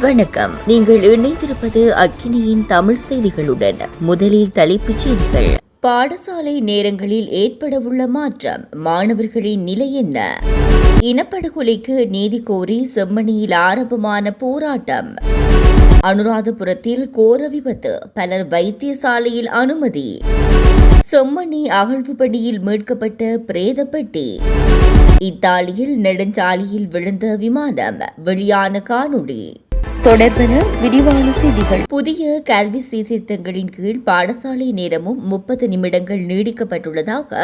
வணக்கம். நீங்கள் இணைந்திருப்பது அக்கினியின் தமிழ் செய்திகளுடன். முதலில் தலைப்புச் செய்திகள். பாடசாலை நேரங்களில் ஏற்படவுள்ள மாற்றம். மாணவர்களின் நிலை என்ன? இனப்படுகொலைக்கு நீதி கோரி செம்மணியில் ஆரம்பமான போராட்டம். அனுராதபுரத்தில் கோர விபத்து. பலர் வைத்தியசாலையில் அனுமதி. செம்மணி அகழ்வு பணியில் மீட்கப்பட்ட பிரேதப்பட்டி. இத்தாலியில் நெடுஞ்சாலையில் விழுந்த விமானம். வெளியான காணொளி. தொடர்பென விரிவான செய்திகள். புதிய கல்வி சீர்திருத்தங்களின் கீழ் பாடசாலை நேரமும் முப்பது நிமிடங்கள் நீடிக்கப்பட்டுள்ளதாக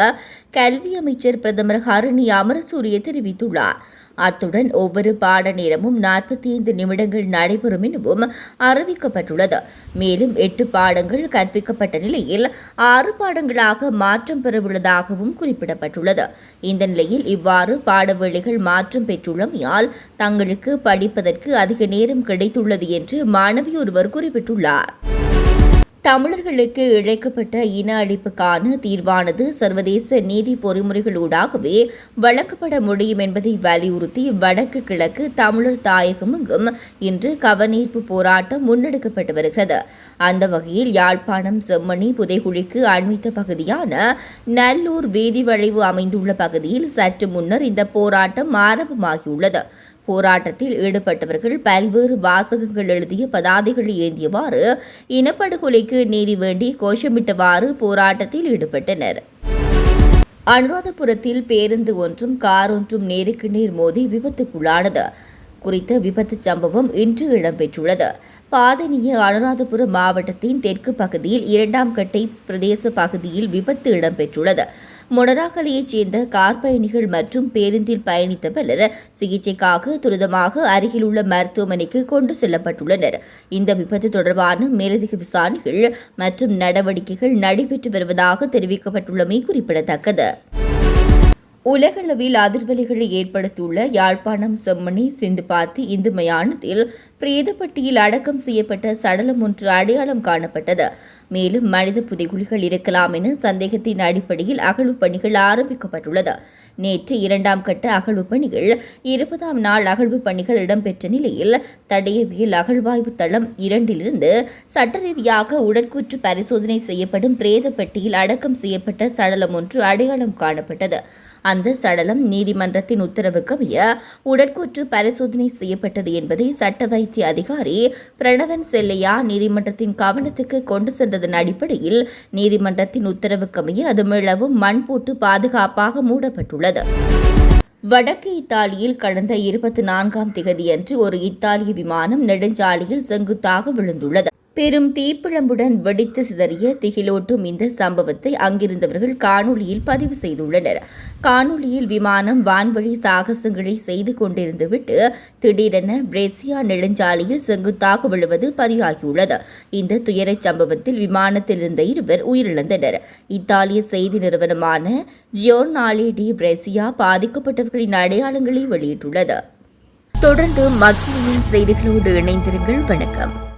கல்வி அமைச்சர் பிரதமர் ஹரணி அமரசூரிய தெரிவித்துள்ளார். அத்துடன் ஒவ்வொரு பாட நேரமும் நாற்பத்தி ஐந்து நிமிடங்கள் நடைபெறும் எனவும் அறிவிக்கப்பட்டுள்ளது. மேலும் எட்டு பாடங்கள் கற்பிக்கப்பட்ட நிலையில் ஆறு பாடங்களாக மாற்றம் பெறவுள்ளதாகவும் குறிப்பிடப்பட்டுள்ளது. இந்த நிலையில் இவ்வாறு பாடவேளைகள் மாற்றம் பெற்றுள்ளமையால் தங்களுக்கு படிப்பதற்கு அதிக நேரம் கிடைத்துள்ளது என்று மாணவி ஒருவர் குறிப்பிட்டுள்ளார். தமிழர்களுக்கு இழைக்கப்பட்ட இன அழிப்புக்கான தீர்வானது சர்வதேச நீதி பொறிமுறைகளூடாகவே வழங்கப்பட முடியும் என்பதை வலியுறுத்தி வடக்கு கிழக்கு தமிழர் தாயகமெங்கும் இன்று கவனீர்ப்பு போராட்டம் முன்னெடுக்கப்பட்டு வருகிறது. அந்த வகையில் யாழ்ப்பாணம் செம்மணி புதைகுழிக்கு அண்மித்த பகுதியான நல்லூர் வீதி வளைவு அமைந்துள்ள பகுதியில் சற்று முன்னர் இந்த போராட்டம் ஆரம்பமாகியுள்ளது. போராட்டத்தில் ஈடுபட்டவர்கள் பல்வேறு வாசகங்கள் எழுதிய பதாதைகளை ஏந்தியவாறு இனப்படுகொலைக்கு நீதி வேண்டி கோஷமிட்டவாறு போராட்டத்தில் ஈடுபட்டனர். அனுராதபுரத்தில் பேருந்து ஒன்றும் கார் ஒன்றும் நேருக்கு நேர் மோதி விபத்துக்குள்ளானது. குறித்த விபத்து சம்பவம் இன்று இடம்பெற்றுள்ளது. பாதனிய அனுராதபுரம் மாவட்டத்தின் தெற்கு பகுதியில் இரண்டாம் கட்டை பிரதேச பகுதியில் விபத்து இடம்பெற்றுள்ளது. மொனராகலையைச் சேர்ந்த கார் பயணிகள் மற்றும் பேருந்தில் பயணித்த பலர் சிகிச்சைக்காக துரிதமாக அருகிலுள்ள மருத்துவமனைக்கு கொண்டு செல்லப்பட்டுள்ளனர். இந்த விபத்து தொடர்பான மேலதிக விசாரணைகள் மற்றும் நடவடிக்கைகள் நடைபெற்று வருவதாக தெரிவிக்கப்பட்டுள்ளமை குறிப்பிடத்தக்கது. உலகளவில் அதிர்வலைகளை ஏற்படுத்தியுள்ள யாழ்ப்பாணம் செம்மணி சிந்துபாத்தி இந்து மயானத்தில் பிரேதப்பட்டியில் அடக்கம் செய்யப்பட்ட சடலம் ஒன்று அடையாளம் காணப்பட்டது. மேலும் மனித புதைகுழிகள் இருக்கலாம் என சந்தேகத்தின் அடிப்படையில் அகழ்வு பணிகள் ஆரம்பிக்கப்பட்டுள்ளது. நேற்று இரண்டாம் கட்ட அகழ்வு பணிகள் இருபதாம் நாள் அகழ்வு பணிகள் இடம்பெற்ற நிலையில் தடையவியல் அகழ்வாய்வு தளம் இரண்டிலிருந்து சட்ட ரீதியாக உடற்கூற்று பரிசோதனை செய்யப்படும் பிரேதப்பட்டியில் அடக்கம் செய்யப்பட்ட சடலம் ஒன்று அடையாளம் காணப்பட்டது. அந்த சடலம் நீதிமன்றத்தின் உத்தரவுக்கமைய உடற்கூற்று பரிசோதனை செய்யப்பட்டது என்பதை சட்ட வைத்திய அதிகாரி பிரணவன் செல்லையா நீதிமன்றத்தின் கவனத்துக்கு கொண்டு சென்றதன் அடிப்படையில் நீதிமன்றத்தின் உத்தரவுக்கமைய அது மீளவும் மண் போட்டு பாதுகாப்பாக மூடப்பட்டுள்ளது. வடக்கு இத்தாலியில் கடந்த இருபத்தி நான்காம் திகதியன்று ஒரு இத்தாலிய விமானம் நெடுஞ்சாலையில் செங்குத்தாக விழுந்துள்ளது. பெரும் தீப்பிழம்புடன் வெடித்து சிதறிய திகிலோட்டும் இந்த சம்பவத்தை அங்கிருந்தவர்கள் காணொலியில் பதிவு செய்துள்ளனர். காணொலியில் விமானம் வான்வழி சாகசங்களை செய்து கொண்டிருந்துவிட்டு திடீரென பிரேசியா நெடுஞ்சாலையில் செங்குத்தாக விழுவது பதிவாகியுள்ளது இந்த துயரச் சம்பவத்தில் விமானத்தில் இருந்த இருவர் உயிரிழந்தனர். இத்தாலிய செய்தி நிறுவனமான ஜியோர்னாலே டி பிரேசியா பாதிக்கப்பட்டவர்களின் அடையாளங்களை வெளியிட்டுள்ளது. தொடர்ந்து மக்களின் செய்திகளோடு இணைந்திருங்கள். வணக்கம்.